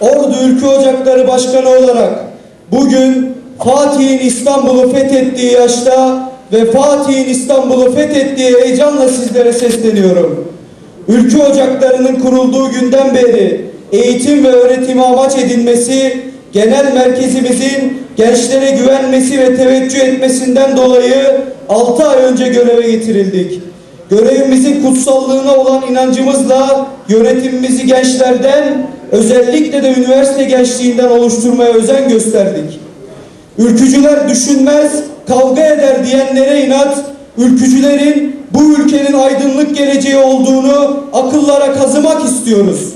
Ordu Ülke Ocakları Başkanı olarak bugün Fatih'in İstanbul'u fethettiği yaşta ve Fatih'in İstanbul'u fethettiği heyecanla sizlere sesleniyorum. Ülke ocaklarının kurulduğu günden beri eğitim ve öğretimi amaç edinmesi, genel merkezimizin gençlere güvenmesi ve teveccüh etmesinden dolayı 6 ay önce göreve getirildik. Görevimizin kutsallığına olan inancımızla yönetimimizi gençlerden, özellikle de üniversite gençliğinden oluşturmaya özen gösterdik. Ülkücüler düşünmez, kavga eder diyenlere inat, ülkücülerin bu ülkenin aydınlık geleceği olduğunu akıllara kazımak istiyoruz.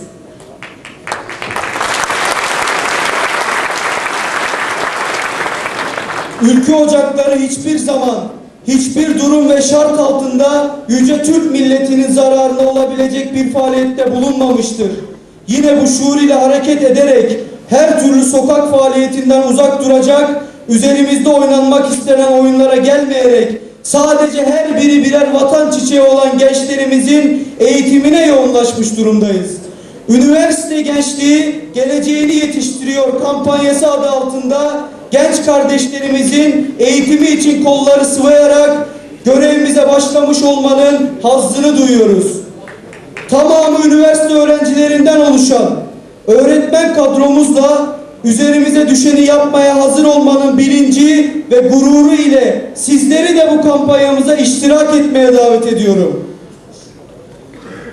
Ülke ocakları hiçbir zaman, hiçbir durum ve şart altında yüce Türk milletinin zararına olabilecek bir faaliyette bulunmamıştır. Yine bu şuur ile hareket ederek her türlü sokak faaliyetinden uzak duracak, üzerimizde oynanmak istenen oyunlara gelmeyerek sadece her biri birer vatan çiçeği olan gençlerimizin eğitimine yoğunlaşmış durumdayız. Üniversite gençliği geleceğini yetiştiriyor kampanyası adı altında genç kardeşlerimizin eğitimi için kolları sıvayarak görevimize başlamış olmanın hazzını duyuyoruz. Tamamı üniversite öğrencilerinden oluşan öğretmen kadromuzla üzerimize düşeni yapmaya hazır olmanın bilinci ve gururu ile sizleri de bu kampanyamıza iştirak etmeye davet ediyorum.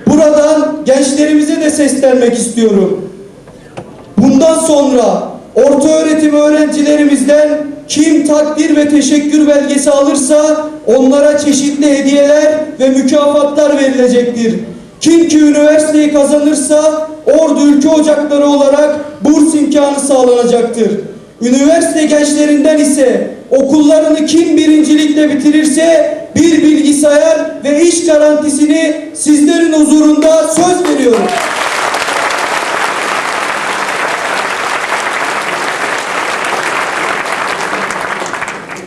Buradan gençlerimize de seslenmek istiyorum. Bundan sonra orta öğretim öğrencilerimizden kim takdir ve teşekkür belgesi alırsa onlara çeşitli hediyeler ve mükafatlar verilecektir. Kim ki üniversiteyi kazanırsa Ordu Ülke Ocakları olarak burs imkanı sağlanacaktır. Üniversite gençlerinden ise okullarını kim birincilikle bitirirse bir bilgisayar ve iş garantisini sizlerin huzurunda söz veriyorum.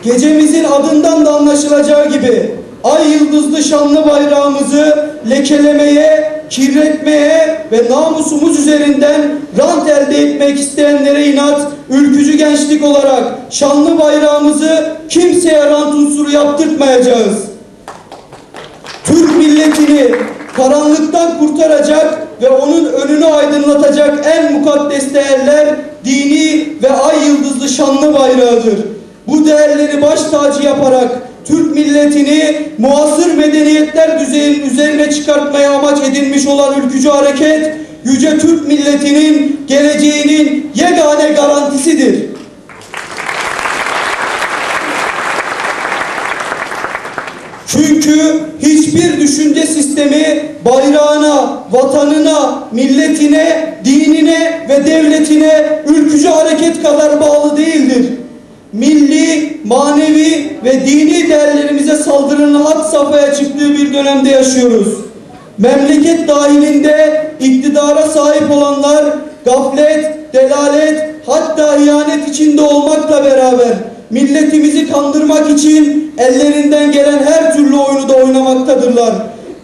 Gecemizin adından da anlaşılacağı gibi ay yıldızlı şanlı bayrağımızı lekelemeye, kirletmeye ve namusumuz üzerinden rant elde etmek isteyenlere inat, ülkücü gençlik olarak şanlı bayrağımızı kimseye rant unsuru yaptırtmayacağız. Türk milletini karanlıktan kurtaracak ve onun önünü aydınlatacak en mukaddes değerler dini ve ay yıldızlı şanlı bayrağıdır. Bu değerleri baş tacı yaparak milletini muasır medeniyetler düzeyinin üzerine çıkartmaya amaç edinmiş olan ülkücü hareket, yüce Türk milletinin geleceğinin yegane garantisidir. Çünkü hiçbir düşünce sistemi bayrağına, vatanına, milletine, dinine ve devletine ülkücü hareket kadar bağlı değildir milli, manevi ve dini değerlerimize saldırının hat safhaya çıktığı bir dönemde yaşıyoruz. Memleket dahilinde iktidara sahip olanlar gaflet, delalet, hatta ihanet içinde olmakla beraber milletimizi kandırmak için ellerinden gelen her türlü oyunu da oynamaktadırlar.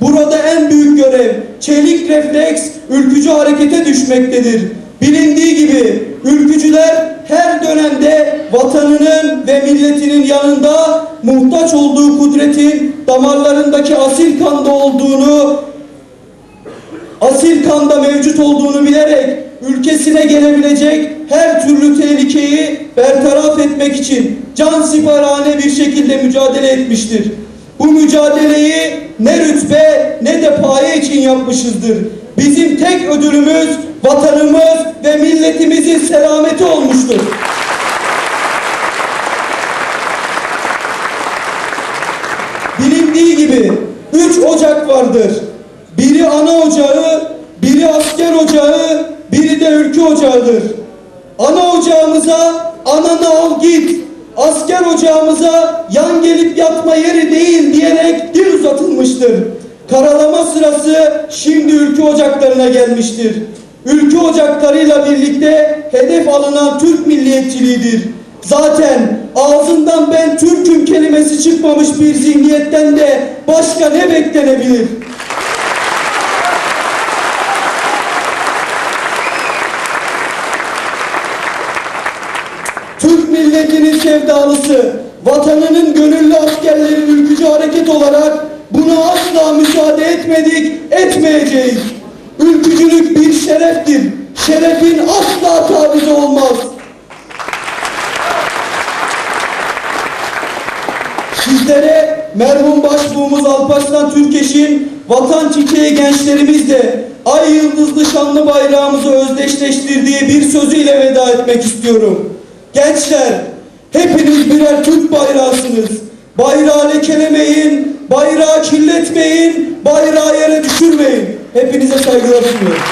Burada en büyük görev çelik refleks ülkücü harekete düşmektedir. Bilindiği gibi ülkücüler vatanının ve milletinin yanında muhtaç olduğu kudretin damarlarındaki asil kanda olduğunu asil kanda mevcut olduğunu bilerek ülkesine gelebilecek her türlü tehlikeyi bertaraf etmek için can siparhane bir şekilde mücadele etmiştir. Bu mücadeleyi ne rütbe ne de paye için yapmışızdır. Bizim tek ödülümüz vatanımız ve milletimizin selameti olmuştur. Bilindiği gibi üç ocak vardır. Biri ana ocağı, biri asker ocağı, biri de ülke ocağıdır. Ana ocağımıza ananı al git, asker ocağımıza yan gelip yatma yeri değil diyerek dil uzatılmıştır. Karalama sırası şimdi ülke ocaklarına gelmiştir. Ülke ocaklarıyla birlikte hedef alınan Türk milliyetçiliğidir. Zaten ağzından ben Türk'üm kelimesi çıkmamış bir zihniyetten de başka ne beklenebilir? Türk milletinin sevdalısı, vatanının gönüllü askerleri ülkücü hareket olarak buna asla müsaade etmedik, etmeyeceğiz. Ülkücülük bir şereftir. Şerefin asla tavizi olmaz. Sizlere merhum başbuğumuz Alparslan Türkeş'in vatan çiçeği gençlerimizle ay yıldızlı şanlı bayrağımızı özdeşleştirdiği bir sözüyle veda etmek istiyorum. Gençler, hepiniz birer Türk bayrağısınız. Bayrağı lekelemeyin, bayrağı kirletmeyin, bayrağı yere düşürmeyin. Hepinize saygılar sunuyorum.